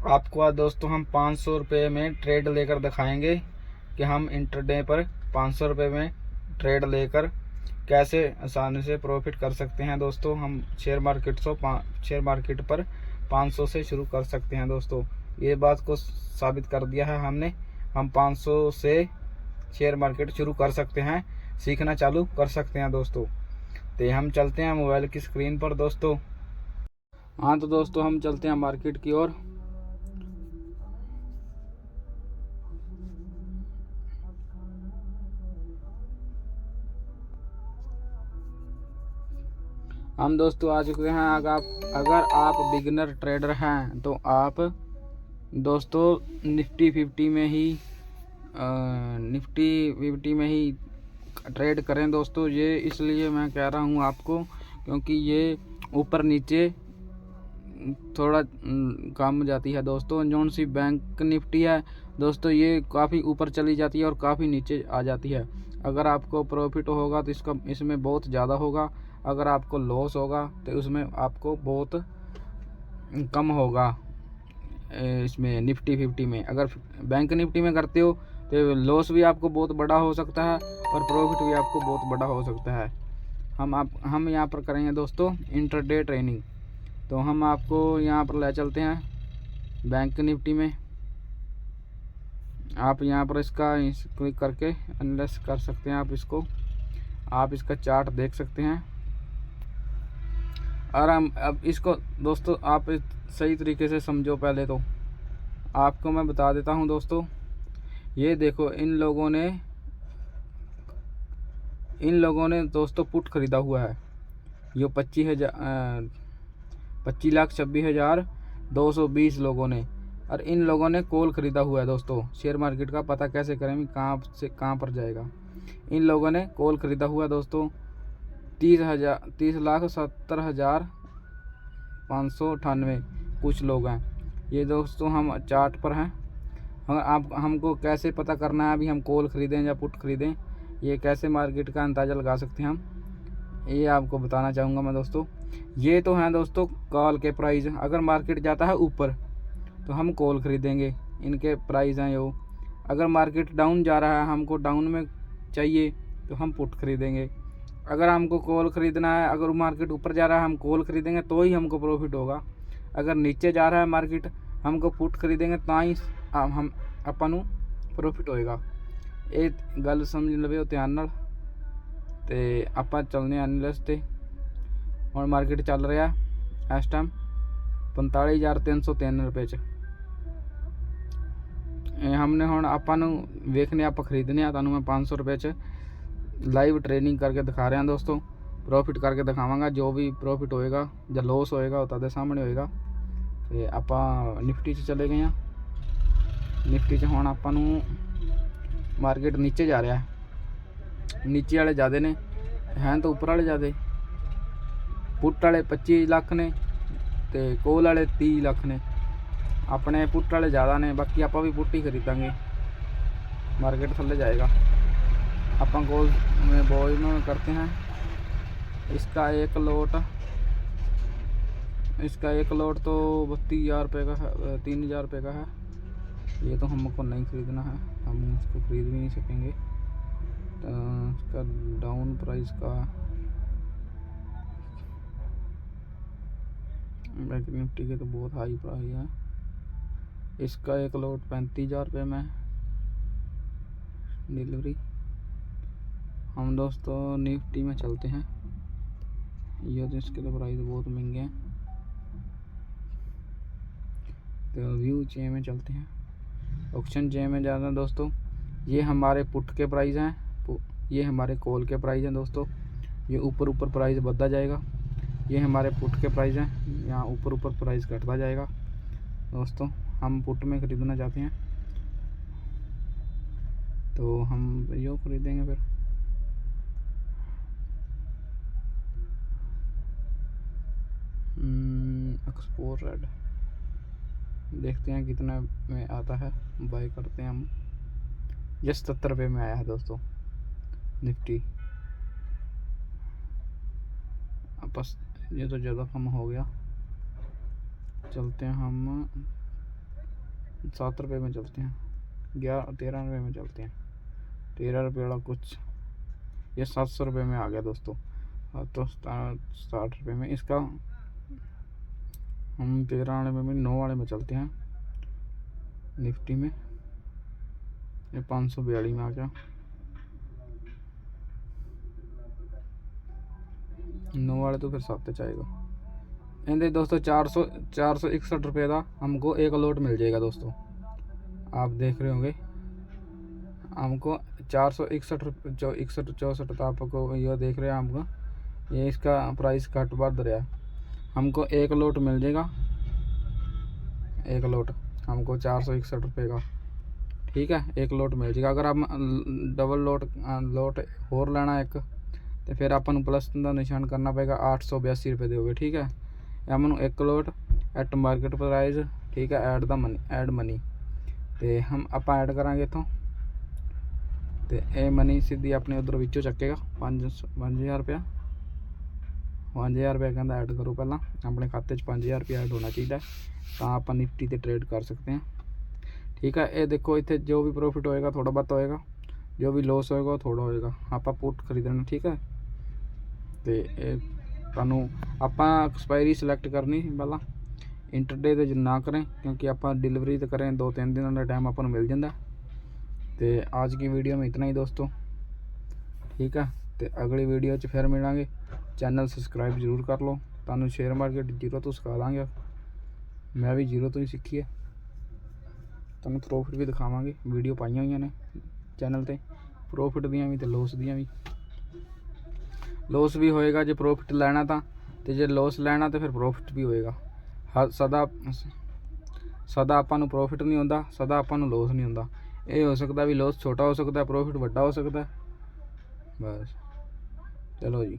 आपको आज दोस्तों हम पाँच सौ रुपये में ट्रेड लेकर दिखाएँगे कि हम इंटरडे पर पाँच सौ रुपये में ट्रेड लेकर कैसे आसानी से प्रॉफिट कर सकते हैं दोस्तों। हम शेयर मार्केट से शेयर मार्केट पर 500 से शुरू कर सकते हैं दोस्तों। ये बात को साबित कर दिया है हमने। हम 500 से शेयर मार्केट शुरू कर सकते हैं, सीखना चालू कर सकते हैं दोस्तों। तो हम चलते हैं मोबाइल की स्क्रीन पर दोस्तों। हाँ तो दोस्तों हम चलते हैं मार्केट की ओर। हम दोस्तों आ चुके हैं। अगर आप अगर आप बिगनर ट्रेडर हैं तो आप दोस्तों निफ्टी फिफ्टी में ही आ, निफ्टी फिफ्टी में ही ट्रेड करें दोस्तों। ये इसलिए मैं कह रहा हूँ आपको क्योंकि ये ऊपर नीचे थोड़ा कम जाती है दोस्तों। जौन सी बैंक निफ्टी है दोस्तों ये काफ़ी ऊपर चली जाती है और काफ़ी नीचे आ जाती है। अगर आपको प्रॉफिट होगा तो इसका इसमें बहुत ज़्यादा होगा। अगर आपको लॉस होगा तो उसमें आपको बहुत कम होगा इसमें निफ्टी फिफ्टी में। अगर बैंक निफ्टी में करते हो तो लॉस भी आपको बहुत बड़ा हो सकता है, और प्रॉफिट भी आपको बहुत बड़ा हो सकता है। हम आप, हम यहाँ पर करेंगे दोस्तों इंटरडे ट्रेनिंग तो हम आपको यहाँ पर ले चलते हैं बैंक निफ्टी में। आप यहाँ पर इसका क्लिक करके एनालिस कर सकते हैं आप इसको। आप इसका चार्ट देख सकते हैं। और हम अब इसको, दोस्तों, आप सही तरीके से समझो पहले तो। आपको मैं बता देता हूँ, दोस्तों, ये देखो, इन लोगों ने, इन लोगों ने, दोस्तों, पुट ख़रीदा हुआ है। ये पच्चीस हज़ार पच्चीस लाख छब्बीस हज़ार दो सौ बीस लोगों ने, और इन लोगों ने कॉल ख़रीदा हुआ है, दोस्तों। शेयर मार्केट का पता कैसे करें कहाँ से, कहाँ पर जाएगा। इन लोगों ने कॉल ख़रीदा हुआ है दोस्तों तीस हज़ार, तीस लाख सत्तर हज़ार पाँच सौ अठानवे कुछ लोग हैं। ये दोस्तों हम चार्ट पर हैं। हम, आप, हमको कैसे पता करना है अभी हम कॉल ख़रीदें या पुट ख़रीदें, ये कैसे मार्केट का अंदाज़ा लगा सकते हैं हम, ये आपको बताना चाहूँगा मैं दोस्तों। ये तो हैं दोस्तों कॉल के प्राइस। अगर मार्केट जाता है ऊपर तो हम कॉल ख़रीदेंगे। इनके प्राइस हैं यो। अगर मार्केट डाउन जा रहा है, हमको डाउन में चाहिए तो हम पुट ख़रीदेंगे। अगर हमको कॉल ख़रीदना है अगर मार्केट ऊपर जा रहा है हम कॉल ख़रीदेंगे तो ही हमको प्रॉफिट होगा अगर नीचे जा रहा है मार्केट हमको पुट ख़रीदेंगे तो ही हम अपन प्रॉफिट होएगा ਇਹ ਗੱਲ ਸਮਝ ਲਵੇ ਧਿਆਨ ਨਾਲ ਤੇ ਆਪਾਂ ਚੱਲਨੇ ਆ ਐਨਾਲਿਸ ਤੇ ਹੁਣ ਮਾਰਕੀਟ ਚੱਲ ਰਿਹਾ ਇਸ ਟਾਈਮ 45303 ਰੁਪਏ ਚ ਇਹ ਹਮਨੇ ਹੁਣ ਆਪਾਂ ਨੂੰ ਵੇਖਨੇ ਆਪਾਂ ਖਰੀਦਨੇ ਆ ਤੁਹਾਨੂੰ ਮੈਂ 500 ਰੁਪਏ ਚ ਲਾਈਵ ਟ੍ਰੇਨਿੰਗ ਕਰਕੇ ਦਿਖਾ ਰਿਹਾ ਹਾਂ ਦੋਸਤੋ। ਪ੍ਰੋਫਿਟ ਕਰਕੇ ਦਿਖਾਵਾਂਗਾ, ਜੋ ਵੀ ਪ੍ਰੋਫਿਟ ਹੋਏਗਾ ਜਾਂ ਲਾਸ ਹੋਏਗਾ, ਉਹ ਤੁਹਾਡੇ ਸਾਹਮਣੇ ਹੋਏਗਾ। ਤੇ ਆਪਾਂ ਨਿਫਟੀ 'ਚ ਚਲੇ ਗਏ ਆ ਨਿਫਟੀ 'ਚ ਹੁਣ ਆਪਾਂ ਨੂੰ ਮਾਰਕੀਟ ਨੀਚੇ ਜਾ ਰਿਹਾ ਹੈ। ਨੀਚੇ ਵਾਲੇ ਜ਼ਿਆਦੇ ਨੇ, ਹੈ ਤਾਂ ਉੱਪਰ ਵਾਲੇ ਜ਼ਿਆਦੇ। ਪੁੱਟ ਵਾਲੇ 25 ਲੱਖ ਨੇ ਤੇ ਕੋਲ ਵਾਲੇ 30 ਲੱਖ ਨੇ। ਆਪਣੇ ਪੁੱਟ ਵਾਲੇ ਜ਼ਿਆਦਾ ਨੇ, ਬਾਕੀ ਆਪਾਂ ਵੀ ਪੁੱਟ ਹੀ ਖਰੀਦਾਂਗੇ। ਮਾਰਕੀਟ ਥੱਲੇ ਜਾਏਗਾ। अपन गोल में करते हैं। इसका एक लोट, इसका एक लोट तो बत्तीस हज़ार रुपये का है तीन हज़ार रुपये का है। ये तो हमको नहीं ख़रीदना है, हम इसको ख़रीद भी नहीं सकेंगे। तो इसका डाउन प्राइस का बैंक निफ्टी के तो बहुत हाई प्राइस है। इसका एक लोट पैंतीस हज़ार रुपये में डिलीवरी हम दोस्तों निफ्टी में चलते हैं। ये तो इसके तो प्राइस बहुत महँगे हैं। तो व्यू चे में चलते हैं। ऑप्शन जे में ज़्यादा दोस्तों। ये हमारे पुट के प्राइस हैं। ये हमारे कॉल के प्राइस हैं दोस्तों। ये ऊपर ऊपर प्राइस बढ़ता जाएगा। ये हमारे पुट के प्राइस हैं। यहाँ ऊपर ऊपर प्राइस घटता जाएगा। दोस्तों, हम पुट में ख़रीदना चाहते हैं। तो हम यो ख़रीदेंगे फिर। एक्सपोर रेड देखते हैं कितना में आता है। बाई करते हैं हम। ये सत्तर रुपये में आया है दोस्तों। निफ्टी। बस ये तो ज़्यादा कम हो गया। चलते हैं हम। सात रुपये में चलते हैं। ग्यारह तेरह रुपये में चलते हैं। तेरह रुपये वाला कुछ। ये सात सौ रुपये में आ गया दोस्तों। हाँ, तो साठ रुपये में। इसका हम तेरह वाले में नौ वाले में चलते हैं निफ्टी में ये पाँच सौ बयालीस में आ गया नौ वाले तो फिर सत्त च आएगा ਇਹਦੇ ਦੋਸਤੋ 400 461 रुपए का हमको एक लोट मिल जाएगा दोस्तों आप देख रहे होंगे हमको चार सौ इकसठ रुपये चौ इकसठ चौंसठ तो आपको ये देख रहे हैं हमको ये इसका प्राइस घट बढ़ रहा है हमको एक लोट मिल जाएगा एक लोट हमको चार सौ इकसठ रुपये का ठीक है एक लोट मिल जाएगा अगर आप डबल लोट लोट और लेना एक ਤੇ ਫਿਰ ਆਪਾਂ ਨੂੰ ਪਲੱਸ ਦਾ ਨਿਸ਼ਾਨ ਕਰਨਾ ਪਏਗਾ 882 ਰੁਪਏ ਦੇ ਹੋਗੇ ਠੀਕ ਹੈ ਇਹ ਮੈਨੂੰ ਇੱਕ ਲੋਟ ਐਟ ਮਾਰਕੀਟ ਪ੍ਰਾਈਸ ਠੀਕ ਹੈ ਐਡ ਦਾ ਮਨੀ ਐਡ ਮਨੀ ਤੇ ਹਮ ਆਪਾਂ ਐਡ ਕਰਾਂਗੇ ਇੱਥੋਂ ਤੇ ਇਹ ਮਨੀ ਸਿੱਧੀ ਆਪਣੇ ਉਧਰ ਵਿੱਚੋਂ ਚੱਕੇਗਾ 5 5000 ਰੁਪਇਆ 5000 ਰੁਪਏ ਕਹਿੰਦਾ ਐਡ ਕਰੋ ਪਹਿਲਾਂ। ਆਪਣੇ ਖਾਤੇ 'ਚ 5000 ਰੁਪਏ ਐਡ ਹੋਣਾ ਚਾਹੀਦਾ ਤਾਂ ਆਪਾਂ ਨਿਫਟੀ ਤੇ ਟ੍ਰੇਡ ਕਰ ਸਕਦੇ ਹਾਂ। ਠੀਕ ਹੈ, ਇਹ ਦੇਖੋ ਇੱਥੇ ਜੋ ਵੀ ਪ੍ਰੋਫਿਟ ਹੋਏਗਾ ਥੋੜਾ ਬਹੁਤ ਹੋਏਗਾ। ਜੋ ਵੀ ਲਾਸ ਹੋਏਗਾ, ਉਹ ਥੋੜਾ ਹੋਏਗਾ। ਆਪਾਂ ਪੁੱਟ ਖਰੀਦਣਾ, ਠੀਕ ਹੈ। ਤੇ ਇਹ ਤੁਹਾਨੂੰ ਆਪਾਂ ਐਕਸਪਾਇਰੀ ਸਿਲੈਕਟ ਕਰਨੀ ਪਹਿਲਾਂ। ਇੰਟਰਡੇ ਤੇ ਨਾ ਕਰੇ, ਕਿਉਂਕਿ ਆਪਾਂ ਡਿਲੀਵਰੀ ਤੇ ਕਰੇ 2-3 ਦਿਨਾਂ ਦਾ ਟਾਈਮ ਆਪਾਂ ਨੂੰ ਮਿਲ ਜਾਂਦਾ। ਤੇ ਅੱਜ ਦੀ ਵੀਡੀਓ ਮੇਂ ਇਤਨਾ ਹੀ ਦੋਸਤੋ। ਠੀਕ ਹੈ, ਤੇ ਅਗਲੀ ਵੀਡੀਓ 'ਚ ਫਿਰ ਮਿਲਾਂਗੇ। ਚੈਨਲ ਸਬਸਕ੍ਰਾਈਬ ਜ਼ਰੂਰ ਕਰ ਲਓ। ਤੁਹਾਨੂੰ ਸ਼ੇਅਰ ਮਾਰਕੀਟ ਜ਼ੀਰੋ ਤੋਂ ਸਿਖਾ ਦਾਂਗੇ। ਮੈਂ ਵੀ ਜ਼ੀਰੋ ਤੋਂ ਹੀ ਸਿੱਖੀ ਹੈ। ਤੁਹਾਨੂੰ ਪ੍ਰੋਫਿਟ ਵੀ ਦਿਖਾਵਾਂਗੇ। ਵੀਡੀਓ ਪਾਈਆਂ ਹੋਈਆਂ ਨੇ ਚੈਨਲ ਤੇ। ਪ੍ਰੋਫਿਟ ਦੀਆਂ ਵੀ ਤੇ ਲੋਸ ਦੀਆਂ ਵੀ। ਲੋਸ ਵੀ ਹੋਏਗਾ, ਜੇ ਪ੍ਰੋਫਿਟ ਲੈਣਾ ਤਾਂ। ਤੇ ਜੇ ਲੋਸ ਲੈਣਾ ਤੇ ਫਿਰ ਪ੍ਰੋਫਿਟ ਵੀ ਹੋਏਗਾ। ਹ- ਸਦਾ ਸਦਾ ਆਪਾਂ ਨੂੰ ਪ੍ਰੋਫਿਟ ਨਹੀਂ ਹੁੰਦਾ, ਸਦਾ ਆਪਾਂ ਨੂੰ ਲੋਸ ਨਹੀਂ ਹੁੰਦਾ। ਇਹ ਹੋ ਸਕਦਾ ਵੀ ਲੋਸ ਛੋਟਾ ਹੋ ਸਕਦਾ ਪ੍ਰੋਫਿਟ ਵੱਡਾ ਹੋ ਸਕਦਾ। ਬਸ। ਚਲੋ ਜੀ।